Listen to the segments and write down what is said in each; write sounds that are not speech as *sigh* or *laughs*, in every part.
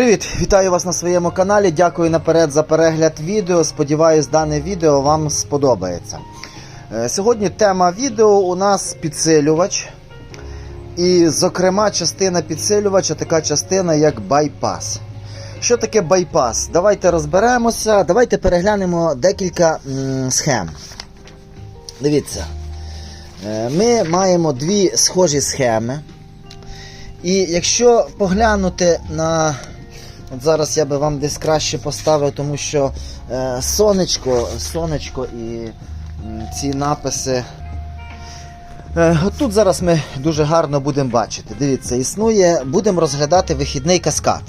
Привіт, вітаю вас на своєму каналі. Дякую наперед за перегляд відео. Сподіваюсь, дане відео вам сподобається. Е, Сьогодні тема відео у нас підсилювач. І, зокрема, частина підсилювача така частина, як байпас. Що таке байпас? Давайте розберемося. Давайте переглянемо декілька схем. Дивіться. Е, Ми маємо дві схожі схеми. І якщо поглянути на. От зараз я би вам десь краще поставив, тому що е, сонечко, сонечко і ці написи. Е, тут зараз ми дуже гарно будемо бачити. Дивіться, існує, будемо розглядати вихідний каскад.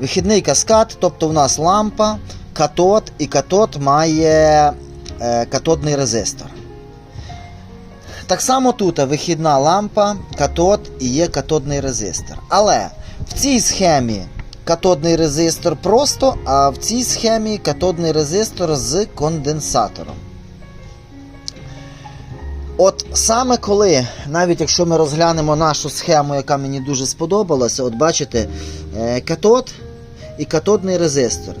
Вихідний каскад, тобто в нас лампа, катод, і катод має е, катодний резистор. Так само тут вихідна лампа, катод і є катодний резистор. Але в цій схемі катодний резистор просто, а в цій схемі катодний резистор з конденсатором. От саме коли, навіть якщо ми розглянемо нашу схему, яка мені дуже сподобалася, от бачите, е, катод і катодний резистор.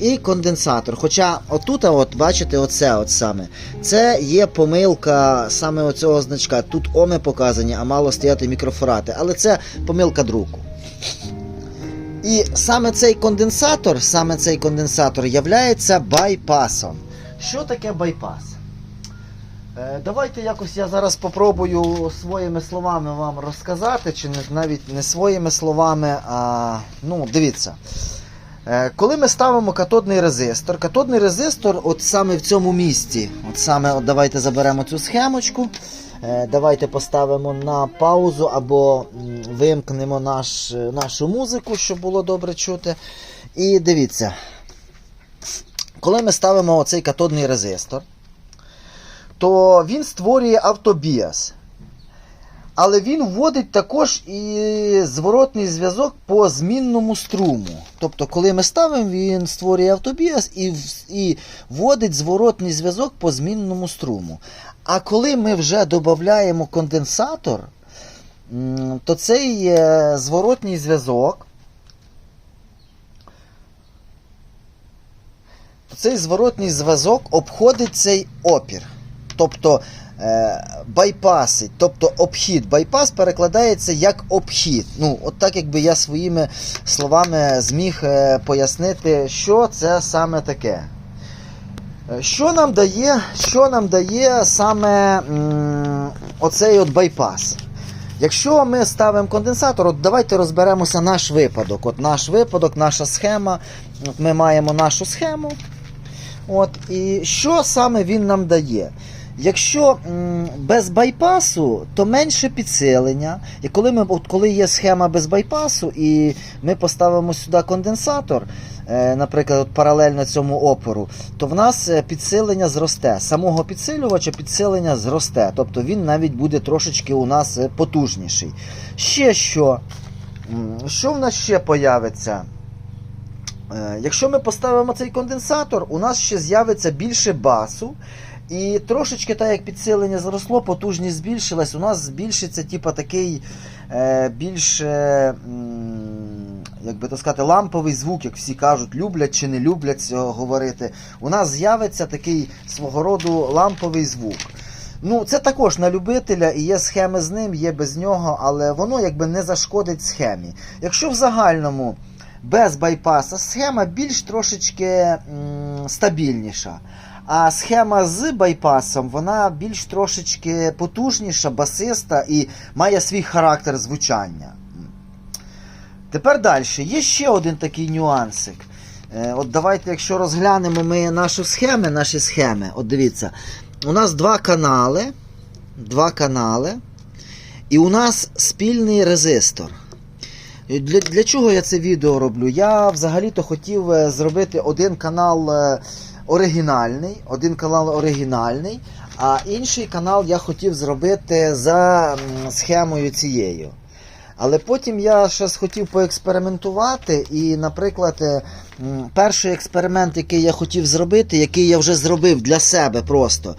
І конденсатор. Хоча отут, от, бачите, оце от саме. Це є помилка саме оцього значка. Тут оми показані, а мало стояти мікрофорати. Але це помилка друку. І саме цей конденсатор, саме цей конденсатор являється байпасом. Що таке байпас? Е, Давайте якось я зараз попробую своїми словами вам розказати, чи навіть не своїми словами, а ну, дивіться. Е, Коли ми ставимо катодний резистор, катодний резистор, от саме в цьому місці, от саме от давайте заберемо цю схемочку, давайте поставимо на паузу або вимкнемо наш, е, нашу музику, щоб було добре чути. І дивіться, коли ми ставимо оцей катодний резистор, то він створює автобіас. Але він вводить також і зворотний зв'язок по змінному струму. Тобто, коли ми ставимо, він створює автобіас і, і вводить зворотний зв'язок по змінному струму. А коли ми вже додаємо конденсатор, то цей е, зворотній зв'язок. Цей зворотній зв'язок обходить цей опір. Тобто е, байпасить, тобто обхід. Байпас перекладається як обхід. Ну, от так якби я своїми словами зміг е, пояснити, що це саме таке. Е, Що нам дає, що нам дає саме м, оцей от байпас? Якщо ми ставимо конденсатор, от давайте розберемося наш випадок. От наш випадок, наша схема. От ми маємо нашу схему. От, і що саме він нам дає? Якщо без байпасу, то менше підсилення. І коли, ми, от коли є схема без байпасу, і ми поставимо сюди конденсатор, е, наприклад, от паралельно цьому опору, то в нас е, підсилення зросте. Самого підсилювача підсилення зросте. Тобто він навіть буде трошечки у нас е, потужніший. Ще що? Що в нас ще появиться? Якщо ми поставимо цей конденсатор, у нас ще з'явиться більше басу. І трошечки так як підсилення зросло, потужність збільшилась, у нас збільшиться типа, такий е, більш, е, як би то сказати, ламповий звук, як всі кажуть, люблять чи не люблять цього говорити. У нас з'явиться такий свого роду ламповий звук. Ну, це також на любителя, і є схеми з ним, є без нього, але воно якби не зашкодить схемі. Якщо в загальному без байпаса схема більш трошечки м, стабільніша. А схема з байпасом вона більш трошечки потужніша, басиста і має свій характер звучання. Тепер далі. Є ще один такий нюансик. Е, От давайте, якщо розглянемо ми нашу схеми, наші схеми, от дивіться, у нас два канали. Два канали. І у нас спільний резистор. Для, для чого я це відео роблю? Я взагалі-то хотів е, зробити один канал е, оригінальний, один канал оригінальний, а інший канал я хотів зробити за схемою цією. Але потім я ще хотів поекспериментувати, і, наприклад, е, перший експеримент, який я хотів зробити, який я вже зробив для себе просто.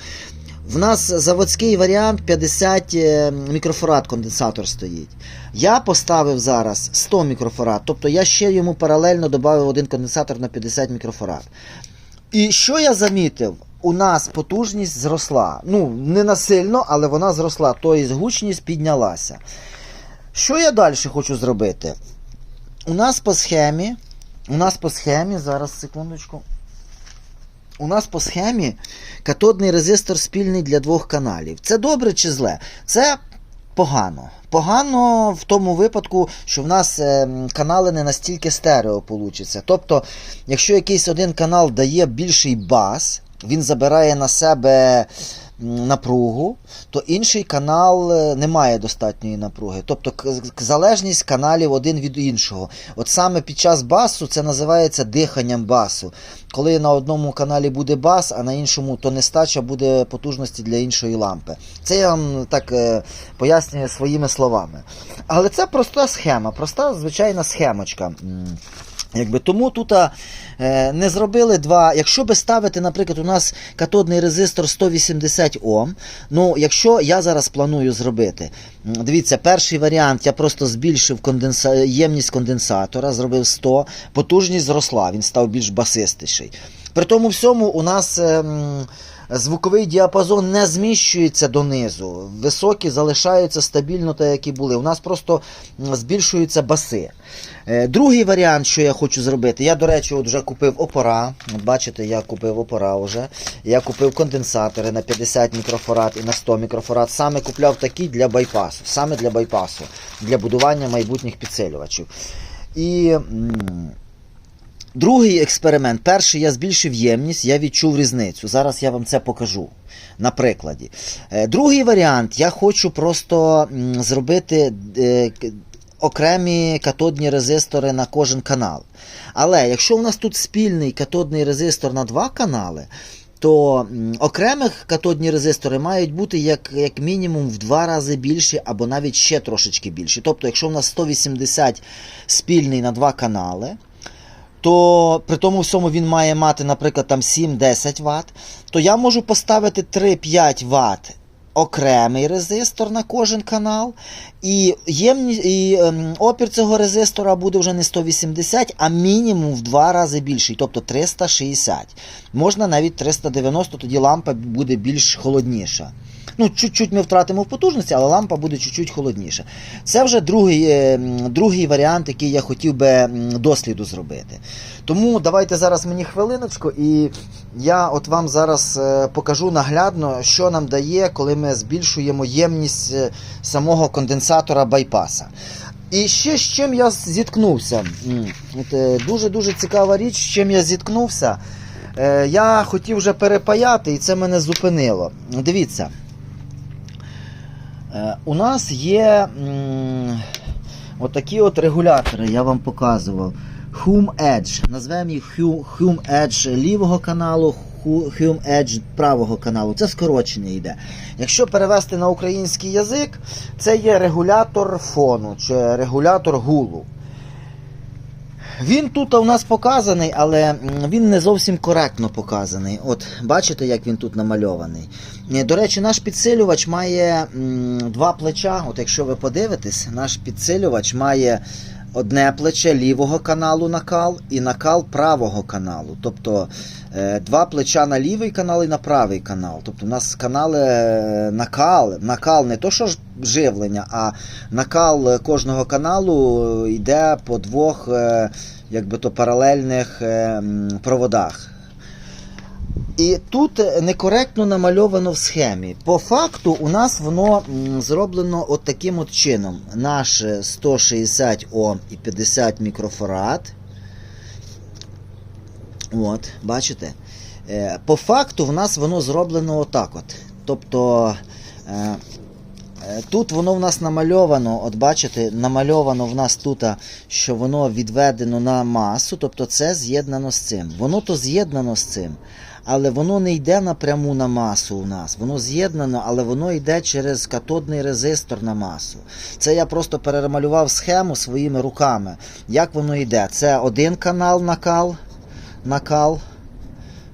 В нас заводський варіант 50 е, мікрофарад конденсатор стоїть. Я поставив зараз 100 мікрофарад, тобто я ще йому паралельно додав один конденсатор на 50 мікрофарад. І що я замітив? У нас потужність зросла. Ну, не насильно, але вона зросла. Тобто гучність піднялася. Що я далі хочу зробити? У нас по схемі. У нас по схемі, зараз секундочку. У нас по схемі катодний резистор спільний для двох каналів. Це добре чи зле? Це погано. Погано в тому випадку, що в нас е, канали не настільки стерео получаться. Тобто, якщо якийсь один канал дає більший бас, він забирає на себе напругу, то інший канал е, не має достатньої напруги. Тобто залежність каналів один від іншого. От саме під час басу це називається диханням басу. Коли на одному каналі буде бас, а на іншому то нестача буде потужності для іншої лампи. Це я вам так е, пояснюю своїми словами. Але це проста схема, проста звичайна схемочка. Якби тому тут е, не зробили два. Якщо би ставити, наприклад, у нас катодний резистор 180 Ом, ну якщо я зараз планую зробити, дивіться, перший варіант я просто збільшив конденса... ємність конденсатора, зробив 100, потужність зросла, він став більш басистіший. При тому всьому у нас. е, Звуковий діапазон не зміщується донизу. Високі залишаються стабільно, так як і були. У нас просто збільшуються баси. Е, Другий варіант, що я хочу зробити, я, до речі, от вже купив опора. Бачите, я купив опора вже. Я купив конденсатори на 50 мікрофарад і на 100 мікрофарад. Саме купляв такі для байпасу. Саме для байпасу, для будування майбутніх підсилювачів. І. Другий експеримент. Перший я збільшив ємність, я відчув різницю. Зараз я вам це покажу на прикладі. Е, Другий варіант. Я хочу просто зробити е, окремі катодні резистори на кожен канал. Але якщо у нас тут спільний катодний резистор на два канали, то окремих катодні резистори мають бути як, як мінімум в два рази більші або навіть ще трошечки більші. Тобто, якщо у нас 180 спільний на два канали, то при тому всьому він має мати, наприклад, там 7-10 Вт, то я можу поставити 3-5 Вт окремий резистор на кожен канал, і, ємність, і ем, опір цього резистора буде вже не 180, а мінімум в два рази більший, тобто 360. Можна навіть 390, тоді лампа буде більш холодніша. Ну, чуть-чуть ми втратимо в потужності, але лампа буде чуть-чуть холодніша. Це вже другий, е, другий варіант, який я хотів би досліду зробити. Тому давайте зараз мені хвилиночку, і я от вам зараз е, покажу наглядно, що нам дає, коли ми збільшуємо ємність е, самого конденсатора байпаса. І ще з чим я зіткнувся. Дуже-дуже цікава річ, з чим я зіткнувся. Я хотів вже перепаяти, і це мене зупинило. Дивіться. Е, У нас є отакі от регулятори, я вам показував. Hume Edge. Назвемо їх Hume Hum Edge лівого каналу, Hume Edge правого каналу. Це скорочення йде. Якщо перевести на український язик, це є регулятор фону чи регулятор гулу. Він тут у нас показаний, але він не зовсім коректно показаний. От бачите, як він тут намальований. Е, До речі, наш підсилювач має два плеча. От якщо ви подивитесь, наш підсилювач має одне плече лівого каналу накал і накал правого каналу. Тобто е, два плеча на лівий канал і на правий канал. Тобто у нас канали е, накал, накал не то, що живлення, а накал кожного каналу йде по двох е, якби то паралельних проводах. І тут некоректно намальовано в схемі. По факту, у нас воно зроблено от таким от чином. Наш е, 160 Ом і 50 мікрофарад. От, бачите? Е, По факту, в нас воно зроблено отак от. Тобто. е, Е, Тут воно в нас намальовано, от бачите, намальовано в нас тут, що воно відведено на масу, тобто це з'єднано з цим. Воно то з'єднано з цим, але воно не йде напряму на масу у нас. Воно з'єднано, але воно йде через катодний резистор на масу. Це я просто перемалював схему своїми руками. Як воно йде? Це один канал накал, накал,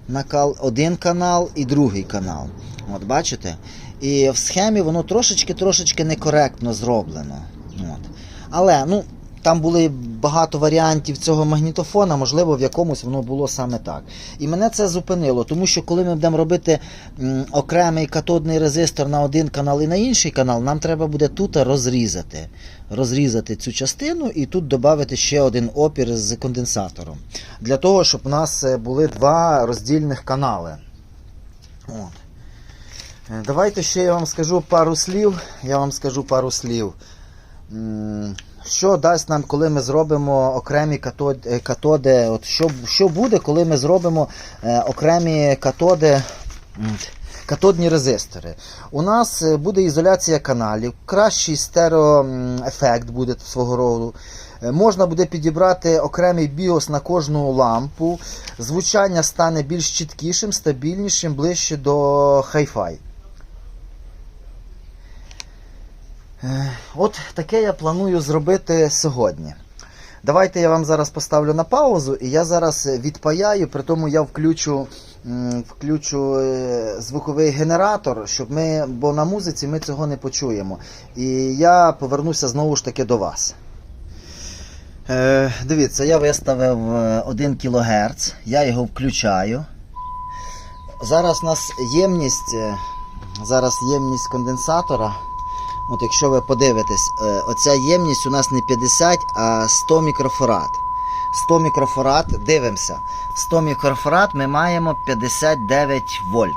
накал, один канал і другий канал. От бачите? І в схемі воно трошечки-трошечки некоректно зроблено. От. Але ну, там були багато варіантів цього магнітофона, можливо, в якомусь воно було саме так. І мене це зупинило, тому що коли ми будемо робити окремий катодний резистор на один канал і на інший канал, нам треба буде тут розрізати. Розрізати цю частину і тут додати ще один опір з конденсатором. Для того, щоб у нас е, були два роздільних канали. От. Е, Давайте ще я вам скажу пару слів. Я вам скажу пару слів. Що дасть нам, коли ми зробимо окремі е, катоди? От що, що буде, коли ми зробимо е, окремі катоди, катодні резистори? У нас е, буде ізоляція каналів, кращий стереоефект буде свого роду. Можна буде підібрати окремий біос на кожну лампу. Звучання стане більш чіткішим, стабільнішим, ближче до хай-фай. Е, От таке я планую зробити сьогодні. Давайте я вам зараз поставлю на паузу, і я зараз відпаяю, при тому я включу, включу е, звуковий генератор, щоб ми, бо на музиці ми цього не почуємо. І я повернуся знову ж таки до вас. Е, дивіться, я виставив е, 1 кГц, я його включаю. Зараз у нас ємність, е, зараз ємність конденсатора. От якщо ви подивитесь, е, оця ємність у нас не 50, а 100 мікрофарад. 100 мікрофарад, дивимося. 100 мікрофарад ми маємо 59 вольт.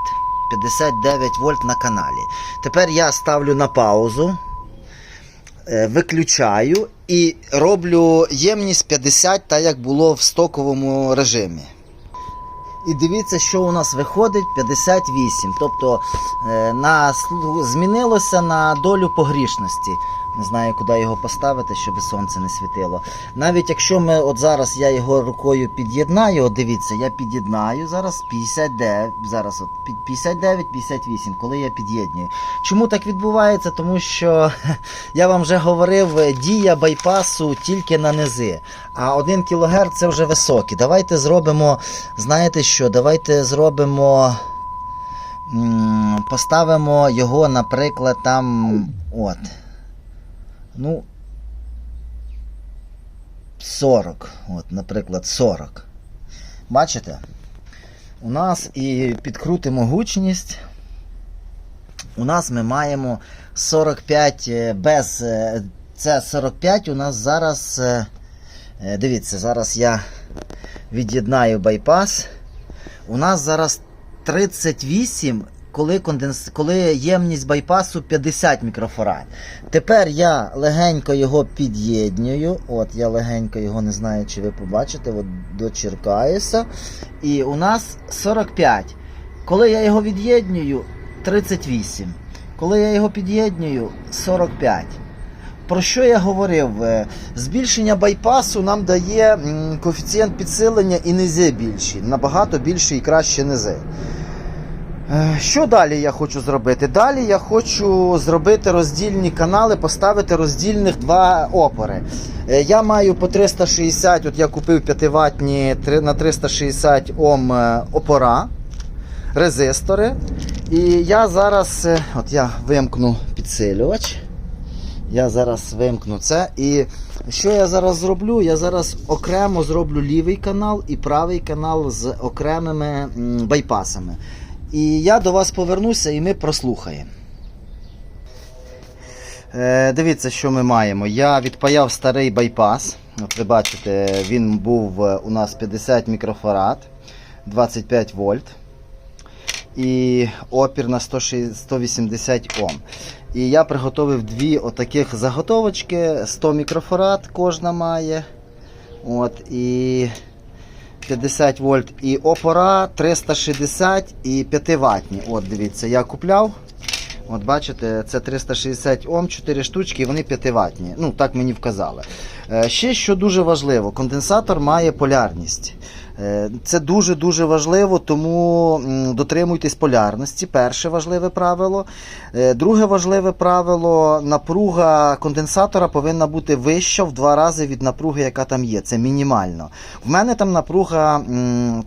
59 вольт на каналі. Тепер я ставлю на паузу, е, виключаю і роблю ємність 50, так як було в стоковому режимі. І дивіться, що у нас виходить 58. Тобто е, на, змінилося на долю погрішності. Не знаю, куди його поставити, щоб сонце не світило. Навіть якщо ми от зараз я його рукою під'єднаю, от дивіться, я під'єднаю зараз 59, зараз от 59, 58, коли я під'єднюю. Чому так відбувається? Тому що *laughs* я вам вже говорив, дія байпасу тільки на низи. А 1 кГц це вже високий. Давайте зробимо, знаєте що, давайте зробимо. Поставимо його, наприклад, там. От. Ну. 40. От, наприклад, 40. Бачите? У нас і підкрутимо гучність. У нас ми маємо 45 е, без. е, Це 45 у нас зараз. е, Дивіться, зараз я від'єднаю байпас. У нас зараз 38, коли, конденс... коли ємність байпасу 50 мікрофарад. Тепер я легенько його під'єднюю. От я легенько його не знаю, чи ви побачите, от дочеркаюся. І у нас 45. Коли я його від'єднюю, 38. Коли я його під'єднюю, 45. Про що я говорив? Е, Збільшення байпасу нам дає коефіцієнт підсилення і низи більші, набагато більші і кращі низи. Е, Що далі я хочу зробити? Далі я хочу зробити роздільні канали, поставити роздільних два опори. Е, Я маю по 360, от я купив 5 ватні три- на 360 Ом е, опора, резистори. І я зараз, от я вимкну підсилювач. Я зараз вимкну це. І що я зараз зроблю? Я зараз окремо зроблю лівий канал і правий канал з окремими байпасами. І я до вас повернуся і ми прослухаємо. Е, дивіться, що ми маємо. Я відпаяв старий байпас. От ви бачите, він був е, у нас 50 мікрофарад, 25 вольт. І опір на 180 Ом. І я приготовив дві отаких заготовочки. 100 мікрофарад кожна має. От, і 50 вольт. І опора 360 і 5 ватні. От, дивіться, я купляв. От бачите, це 360 Ом, 4 штучки, вони 5 ватні. Ну, так мені вказали. Е, Ще що дуже важливо, конденсатор має полярність. Е, Це дуже-дуже важливо, тому дотримуйтесь полярності. Перше важливе правило. Е, Друге важливе правило: напруга конденсатора повинна бути вища в два рази від напруги, яка там є. Це мінімально. В мене там напруга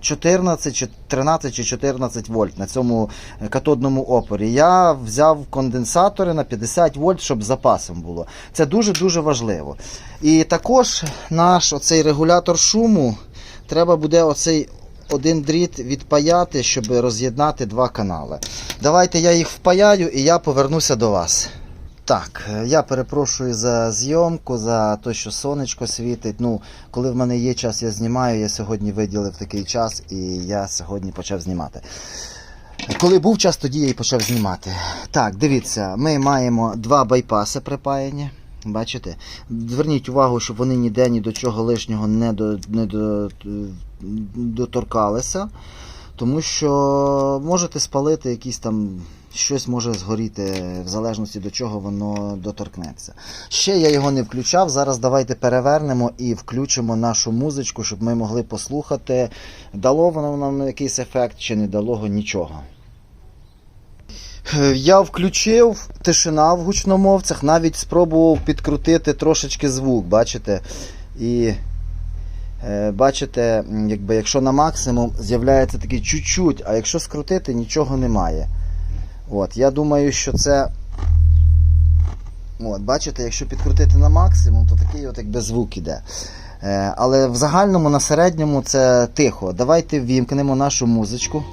14, чи 13 чи 14 вольт на цьому е, катодному опорі. Я взяв конденсатори на 50 вольт, щоб запасом було. Це дуже-дуже важливо. І також наш оцей регулятор шуму треба буде оцей один дріт відпаяти, щоб роз'єднати два канали. Давайте я їх впаяю і я повернуся до вас. Так, е, я перепрошую за зйомку, за те, що сонечко світить. Ну, коли в мене є час, я знімаю. Я сьогодні виділив такий час і я сьогодні почав знімати. Коли був час, тоді я і почав знімати. Так, дивіться, ми маємо два байпаси припаяні. Бачите? Зверніть увагу, щоб вони ніде ні до чого лишнього не, до, не до, доторкалися. Тому що можете спалити якісь там, щось може згоріти, в залежності до чого воно доторкнеться. Ще я його не включав. Зараз давайте перевернемо і включимо нашу музичку, щоб ми могли послухати, дало воно нам якийсь ефект чи не дало нічого. Е, Я включив тишина в гучномовцях, навіть спробував підкрутити трошечки звук, бачите? І е, бачите, якби, якщо на максимум з'являється такий чуть-чуть, а якщо скрутити, нічого немає. От, я думаю, що це. От, бачите, якщо підкрутити на максимум, то такий от якби звук іде. Е, але в загальному на середньому це тихо. Давайте ввімкнемо нашу музичку.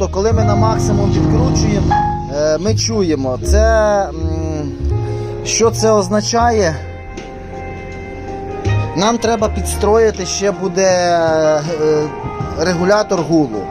Тобто, коли ми на максимум підкручуємо, е, ми чуємо. Це що це означає? Нам треба підстроїти ще буде е, регулятор гулу.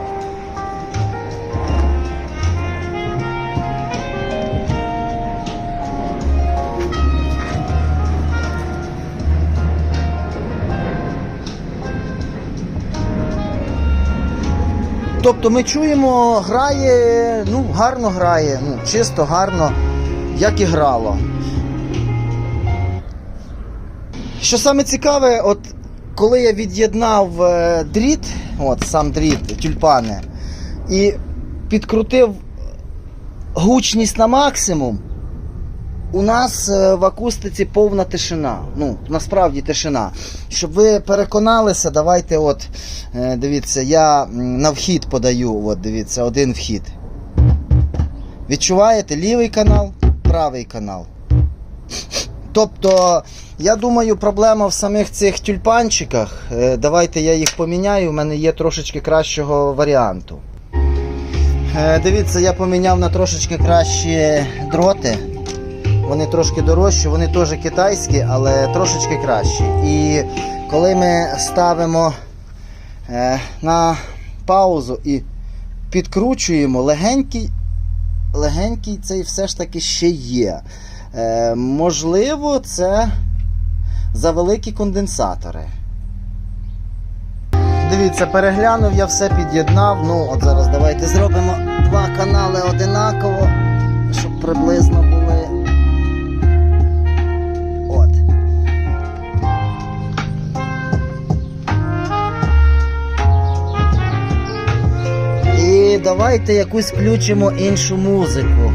Тобто ми чуємо, грає, ну, гарно грає, ну, чисто гарно, як і грало. Що саме цікаве, от коли я від'єднав е, дріт, от сам дріт, тюльпани, і підкрутив гучність на максимум, у нас е, в акустиці повна тишина. Ну, насправді тишина. Щоб ви переконалися, давайте, от, е, дивіться, я на вхід подаю, от дивіться, один вхід. Відчуваєте лівий канал, правий канал. Тобто, я думаю, проблема в самих цих тюльпанчиках. Е, Давайте я їх поміняю, у мене є трошечки кращого варіанту. Дивіться, я поміняв на трошечки кращі дроти. Вони трошки дорожчі, вони теж китайські, але трошечки кращі. І коли ми ставимо е, на паузу і підкручуємо, легенький, легенький цей все ж таки ще є. Е, можливо, це за великі конденсатори. Дивіться, переглянув, я все під'єднав. Ну, от зараз давайте зробимо два канали одинаково, щоб приблизно були. Давайте якусь включимо іншу музику.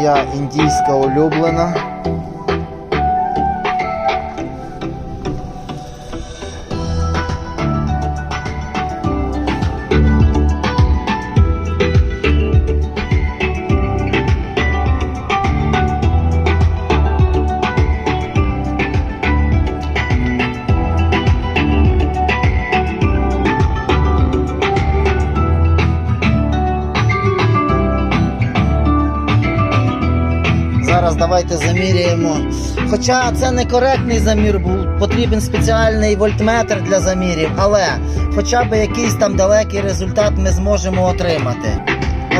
Моя індійська улюблена. Давайте заміряємо. Хоча це не коректний замір, був потрібен спеціальний вольтметр для замірів, але хоча б якийсь там далекий результат ми зможемо отримати.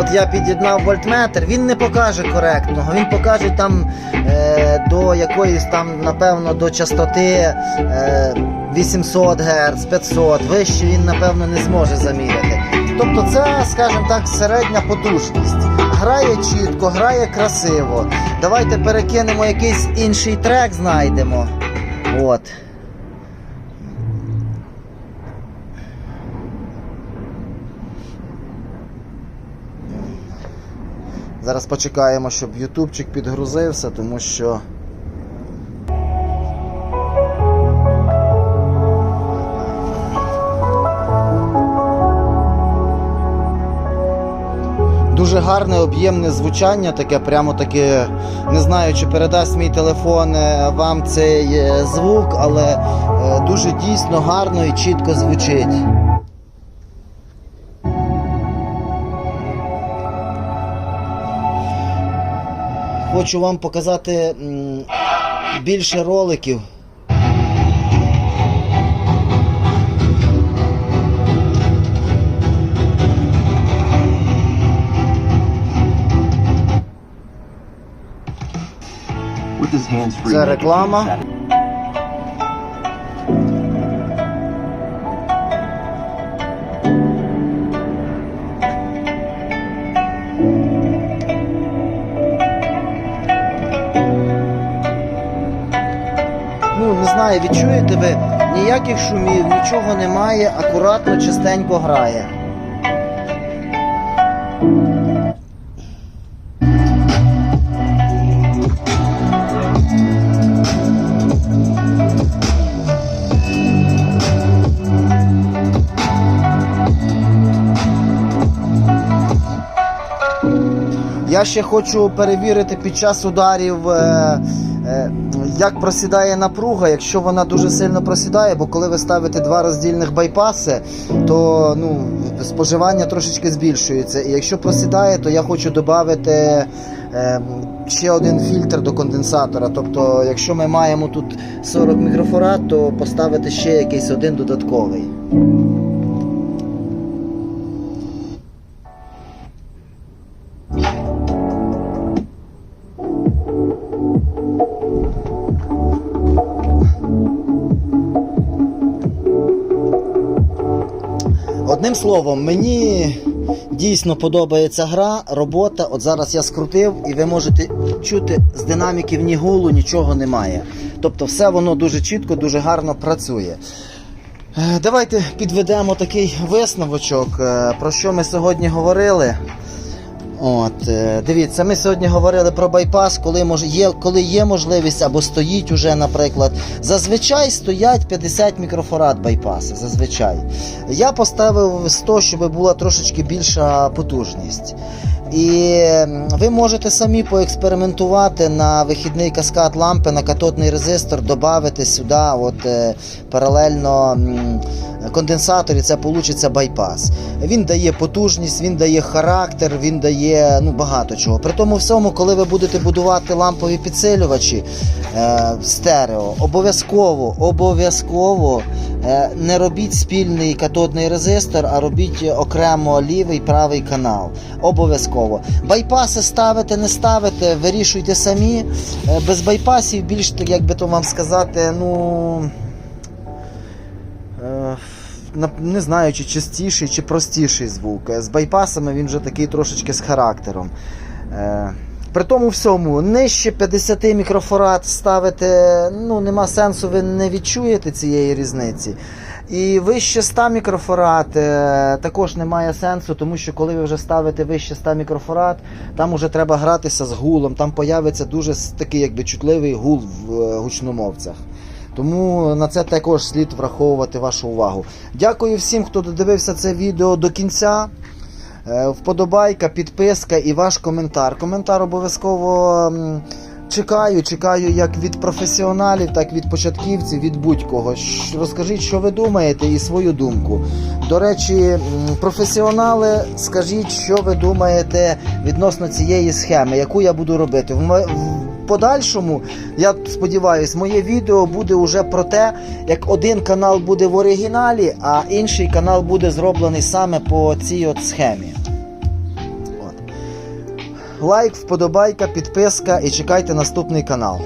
От я під'єднав вольтметр, він не покаже коректного, він покаже там е, до якоїсь там, напевно, до частоти е, 800 Гц, 500, вище він, напевно, не зможе заміряти. Тобто це, скажімо так, середня потужність. Грає чітко, грає красиво. Давайте перекинемо якийсь інший трек, знайдемо. От. Зараз почекаємо, щоб ютубчик підгрузився, тому що. Дуже гарне об'ємне звучання, таке прямо таке. Не знаю, чи передасть мій телефон е, вам цей е, звук, але е, дуже дійсно гарно і чітко звучить. Хочу вам показати більше роликів. Це реклама. Ну, не знаю, відчуєте ви, ніяких шумів, нічого немає, акуратно, чистенько грає. Я ще хочу перевірити під час ударів, е, е, як просідає напруга, якщо вона дуже сильно просідає, бо коли ви ставите два роздільних байпаси, то ну, споживання трошечки збільшується. І якщо просідає, то я хочу додати е, ще один фільтр до конденсатора. Тобто, якщо ми маємо тут 40 мікрофарад, то поставити ще якийсь один додатковий. Одним словом, мені дійсно подобається гра, робота. От зараз я скрутив, і ви можете чути з динаміків ні гулу, нічого немає. Тобто, все воно дуже чітко, дуже гарно працює. Е, Давайте підведемо такий висновочок, е, про що ми сьогодні говорили. От, е, дивіться, ми сьогодні говорили про байпас, коли мож, є, коли є можливість або стоїть уже, наприклад. Зазвичай стоять 50 мікрофарад байпаси. Зазвичай. Я поставив 100, щоб була трошечки більша потужність. І ви можете самі поекспериментувати на вихідний каскад лампи, на катодний резистор, додати сюди от, е, паралельно конденсатор, і це вийде байпас. Він дає потужність, він дає характер, він дає ну, багато чого. При тому всьому, коли ви будете будувати лампові підсилювачі е, стерео, обов'язково, обов'язково е, не робіть спільний катодний резистор, а робіть окремо лівий правий канал. Обов'язково. Байпаси ставите, не ставите, вирішуйте самі. Е, без байпасів більш, як би то вам сказати, ну. Е, не знаю, чи частіший, чи простіший звук. Е, З байпасами він вже такий трошечки з характером. При тому всьому, нижче 50 мікрофарад ставити, ну, нема сенсу, ви не відчуєте цієї різниці. І вище 100 мікрофарад е, також немає сенсу, тому що коли ви вже ставите вище 100 мікрофарад, там вже треба гратися з гулом, там появиться дуже такий якби чутливий гул в е, гучномовцях. Тому на це також слід враховувати вашу увагу. Дякую всім, хто додивився це відео до кінця. Е, Вподобайка, підписка і ваш коментар. Коментар обов'язково чекаю. Чекаю як від професіоналів, так і від початківців, від будь-кого. Розкажіть, що ви думаєте, і свою думку. До речі, професіонали, скажіть, що ви думаєте відносно цієї схеми, яку я буду робити. Подальшому, я сподіваюся, моє відео буде вже про те, як один канал буде в оригіналі, а інший канал буде зроблений саме по цій от схемі. От. Лайк, вподобайка, підписка і чекайте наступний канал.